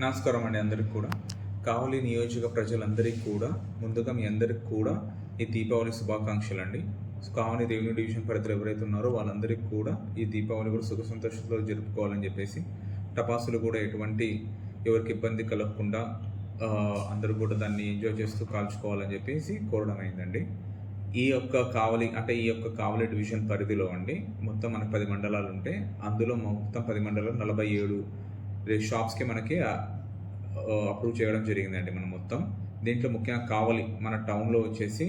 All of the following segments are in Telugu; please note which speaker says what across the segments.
Speaker 1: నమస్కారం అండి అందరికి కూడా. కావలి నియోజక ప్రజలందరికీ కూడా ముందుగా మీ అందరికి కూడా ఈ దీపావళి శుభాకాంక్షలు అండి. కావలి రెవెన్యూ డివిజన్ పరిధిలో ఎవరైతే ఉన్నారో వాళ్ళందరికీ కూడా ఈ దీపావళి కూడా సుఖ సంతోషంతో జరుపుకోవాలని చెప్పేసి టపాసులు కూడా ఎటువంటి ఎవరికి ఇబ్బంది కలగకుండా అందరూ కూడా దాన్ని ఎంజాయ్ చేస్తూ కాల్చుకోవాలని చెప్పేసి కోరడం అయిందండి. ఈ యొక్క కావలి అంటే ఈ యొక్క కావలి డివిజన్ పరిధిలో అండి మొత్తం మనకు పది మండలాలు ఉంటే అందులో మొత్తం పది మండలాలు నలభై ఏడు షాప్స్కి మనకి అప్రూవ్ చేయడం జరిగిందండి మనం మొత్తం. దీంట్లో ముఖ్యంగా కావలి మన టౌన్లో వచ్చేసి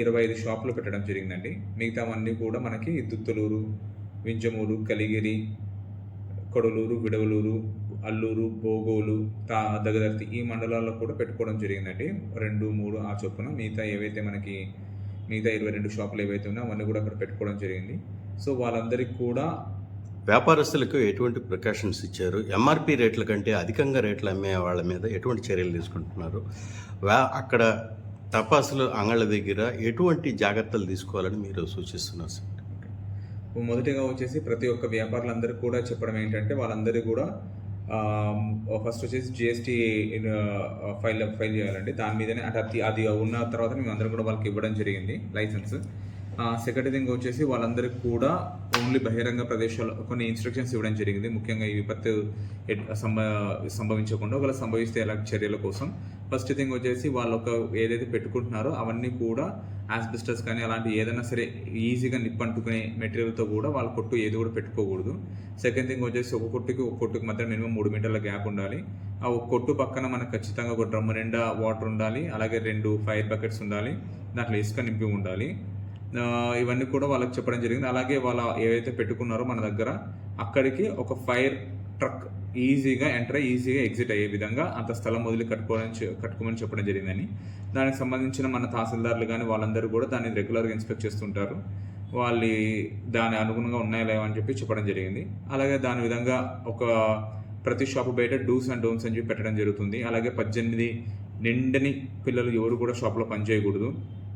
Speaker 1: ఇరవై ఐదు షాపులు పెట్టడం జరిగిందండి. మిగతావన్నీ కూడా మనకి దుత్తులూరు వింజమూరు కలిగిరి కొడలూరు విడవలూరు అల్లూరు బోగోలు తా దగదర్తి ఈ మండలాల్లో కూడా పెట్టుకోవడం జరిగిందండి. రెండు మూడు ఆ చొప్పున మిగతా ఏవైతే మనకి మిగతా ఇరవై రెండు షాపులు ఏవైతే ఉన్నాయో అవన్నీ కూడా అక్కడ పెట్టుకోవడం జరిగింది. సో వాళ్ళందరికీ కూడా
Speaker 2: వ్యాపారస్తులకు ఎటువంటి ప్రికాషన్స్ ఇచ్చారు? ఎంఆర్పి రేట్ల కంటే అధికంగా రేట్లు అమ్మే వాళ్ళ మీద ఎటువంటి చర్యలు తీసుకుంటున్నారు? వ్యా అక్కడ తపాసులు అంగళ్ళ దగ్గర ఎటువంటి జాగ్రత్తలు తీసుకోవాలని మీరు సూచిస్తున్నారు సార్?
Speaker 1: మొదటిగా వచ్చేసి ప్రతి ఒక్క వ్యాపారులందరూ కూడా చెప్పడం ఏంటంటే వాళ్ళందరూ కూడా ఫస్ట్ వచ్చేసి జిఎస్టీ ఫైల్ ఫైల్ చేయాలండి. దాని మీదనే అంటే అది అది ఉన్న తర్వాత మేము అందరం కూడా వాళ్ళకి ఇవ్వడం జరిగింది లైసెన్స్. సెకండ్ థింగ్ వచ్చేసి వాళ్ళందరికీ కూడా ఓన్లీ బహిరంగ ప్రదేశాల్లో కొన్ని ఇన్స్ట్రక్షన్స్ ఇవ్వడం జరిగింది. ముఖ్యంగా ఈ విపత్తు సంభ సంభవించకుండా ఒకవేళ సంభవిస్తే ఎలా చర్యల కోసం. ఫస్ట్ థింగ్ వచ్చేసి వాళ్ళు ఒక ఏదైతే పెట్టుకుంటున్నారో అవన్నీ కూడా ఆస్బెస్టస్ కానీ అలాంటి ఏదైనా సరే ఈజీగా నిప్పంటుకునే మెటీరియల్తో కూడా వాళ్ళ కొట్టు ఏది కూడా పెట్టుకోకూడదు. సెకండ్ థింగ్ వచ్చేసి ఒక కొట్టుకి ఒక కొట్టుకి మాత్రం మినిమం మూడు మీటర్ల గ్యాప్ ఉండాలి. ఆ ఒక కొట్టు పక్కన మనకు ఖచ్చితంగా ఒక డ్రమ్ నిండా వాటర్ ఉండాలి. అలాగే రెండు ఫైర్ బకెట్స్ ఉండాలి. దాంట్లో ఇసుక నింపి ఉండాలి. ఇవన్నీ కూడా వాళ్ళకి చెప్పడం జరిగింది. అలాగే వాళ్ళ ఏవైతే పెట్టుకున్నారో మన దగ్గర అక్కడికి ఒక ఫైర్ ట్రక్ ఈజీగా ఎంటర్ అయ్యి ఈజీగా ఎగ్జిట్ అయ్యే విధంగా అంత స్థలం వదిలి కట్టుకోవడం కట్టుకోమని చెప్పడం జరిగిందని. దానికి సంబంధించిన మన తహసీల్దార్లు కానీ వాళ్ళందరూ కూడా దాన్ని రెగ్యులర్గా ఇన్స్పెక్ట్ చేస్తుంటారు. వాళ్ళు దాని అనుగుణంగా ఉన్నాయా లేవా అని చెప్పి చెప్పడం జరిగింది. అలాగే దాని విధంగా ఒక ప్రతి షాపు బయట డూస్ అండ్ డోన్స్ అని చెప్పి పెట్టడం జరుగుతుంది. అలాగే పద్దెనిమిది నిండని పిల్లలు ఎవరు కూడా షాప్లో పనిచేయకూడదు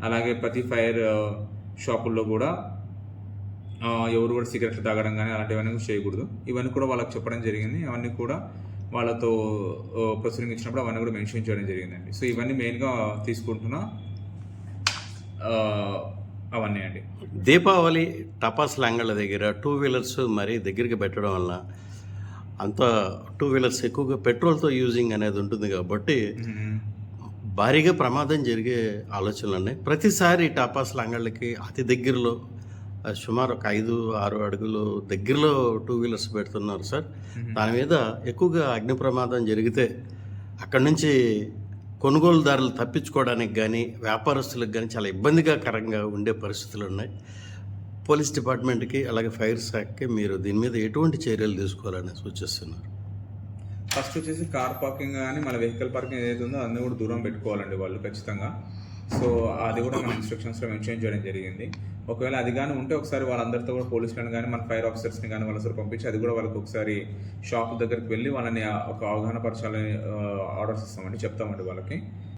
Speaker 1: అలాగే ప్రతి ఫైర్ షాపుల్లో కూడా ఎవరు కూడా సిగరెట్లు తాగడం కానీ అలాంటివన్నీ కూడా చేయకూడదు. ఇవన్నీ కూడా వాళ్ళకి చెప్పడం జరిగింది. అవన్నీ కూడా వాళ్ళతో ప్రొసీడింగ్ ఇచ్చినప్పుడు అవన్నీ కూడా మెన్షన్ చేయడం జరిగిందండి. సో ఇవన్నీ మెయిన్గా తీసుకుంటున్న అవన్నీ అండి.
Speaker 2: దీపావళి టపాసుల అంగళ్ళ దగ్గర టూ వీలర్స్ మరీ దగ్గరికి పెట్టడం వల్ల అంత టూ వీలర్స్ ఎక్కువగా పెట్రోల్తో యూజింగ్ అనేది ఉంటుంది కాబట్టి భారీగా ప్రమాదం జరిగే ఆలోచనలు ఉన్నాయి. ప్రతిసారి టపాసుల అంగళ్ళకి అతి దగ్గరలో సుమారు ఒక ఐదు ఆరు అడుగులు దగ్గరలో టూ వీలర్స్ పెడుతున్నారు సార్. దాని మీద ఎక్కువగా అగ్ని ప్రమాదం జరిగితే అక్కడి నుంచి కొనుగోలుదారులు తప్పించుకోవడానికి కానీ వ్యాపారస్తులకు కానీ చాలా ఇబ్బందికరంగా ఉండే పరిస్థితులు ఉన్నాయి. పోలీస్ డిపార్ట్మెంట్కి అలాగే ఫైర్ శాఖకి మీరు దీని మీద ఎటువంటి చర్యలు తీసుకోవాలని సూచిస్తున్నారు?
Speaker 1: ఫస్ట్ వచ్చేసి కార్ పార్కింగ్ కానీ మన వెహికల్ పార్కింగ్ ఏదైతే ఉందో అన్నీ కూడా దూరం పెట్టుకోవాలండి వాళ్ళు ఖచ్చితంగా. సో అది కూడా మన ఇన్స్ట్రక్షన్స్లో మెన్షన్ చేయడం జరిగింది. ఒకవేళ అది కానీ ఉంటే ఒకసారి వాళ్ళందరితో కూడా పోలీసులను కానీ మన ఫైర్ ఆఫీసర్స్ని కానీ వాళ్ళ పంపించి అది కూడా వాళ్ళకి ఒకసారి షాప్ దగ్గరికి వెళ్ళి వాళ్ళని ఒక అవగాహన పరచాలని ఆర్డర్స్ ఇస్తామండి చెప్తామండి వాళ్ళకి.